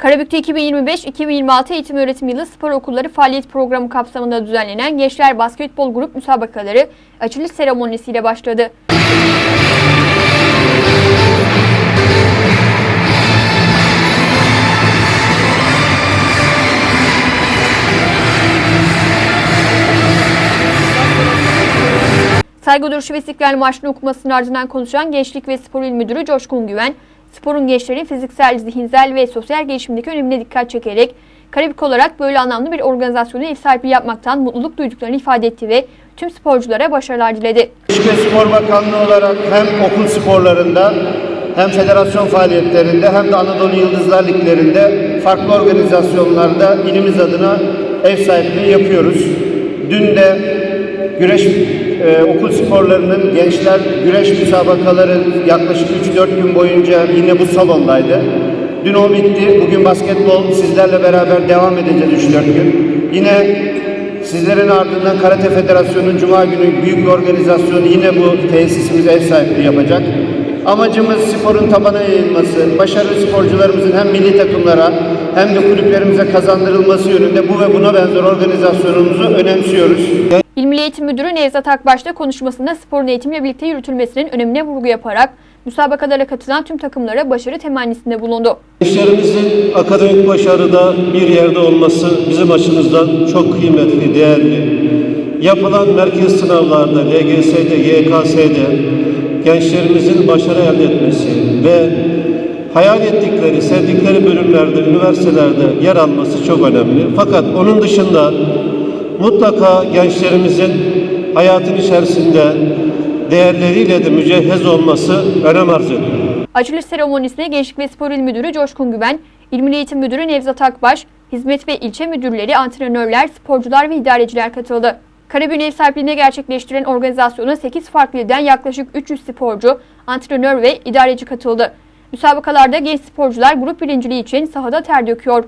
Karabük'te 2025-2026 eğitim öğretim yılı spor okulları faaliyet programı kapsamında düzenlenen Gençler Basketbol Grup müsabakaları açılış seremonisiyle başladı. Saygı duruşu ve istiklal marşını okumasının ardından konuşan Gençlik ve Spor İl Müdürü Coşkun Güven, sporun gençlerin fiziksel, zihinsel ve sosyal gelişimindeki önemine dikkat çekerek Karabük olarak böyle anlamlı bir organizasyona ev sahipliği yapmaktan mutluluk duyduklarını ifade etti ve tüm sporculara başarılar diledi. Ve Spor Bakanlığı olarak hem okul sporlarında hem federasyon faaliyetlerinde hem de Anadolu Yıldızlar Liglerinde farklı organizasyonlarda ilimiz adına ev sahipliği yapıyoruz. Dün de güreş e, okul sporlarının gençler güreş müsabakaları yaklaşık 3-4 gün boyunca yine bu salondaydı. Dün o bitti. Bugün basketbol sizlerle beraber devam edeceğiz 3-4 gün. Yine Sizlerin ardından Karate Federasyonu'nun Cuma günü büyük bir organizasyonu yine bu tesisimize ev sahipliği yapacak. Amacımız sporun tabana yayılması, başarılı sporcularımızın hem milli takımlara hem de kulüplerimize kazandırılması yönünde bu ve buna benzer organizasyonumuzu önemsiyoruz. İl Milli Eğitim Müdürü Nevzat Akbaş da konuşmasında sporun eğitimle birlikte yürütülmesinin önemine vurgu yaparak müsabakalara katılan tüm takımlara başarı temennisinde bulundu. Gençlerimizin akademik başarıda bir yerde olması bizim açımızdan çok kıymetli, değerli. Yapılan merkez sınavlarda, LGS'de, YKS'de gençlerimizin başarı elde etmesi ve hayal ettikleri, sevdikleri bölümlerde, üniversitelerde yer alması çok önemli. Fakat onun dışında mutlaka gençlerimizin hayatın içerisinde değerleriyle de mücehhez olması önem arz ediyor. Açılış seremonisine Gençlik ve Spor İl Müdürü Coşkun Güven, İl Milli Eğitim Müdürü Nevzat Akbaş, hizmet ve ilçe müdürleri, antrenörler, sporcular ve idareciler katıldı. Karabük'ün ev sahipliğine gerçekleştirilen organizasyona 8 farklı ilden yaklaşık 300 sporcu, antrenör ve idareci katıldı. Müsabakalarda genç sporcular grup birinciliği için sahada ter döküyor.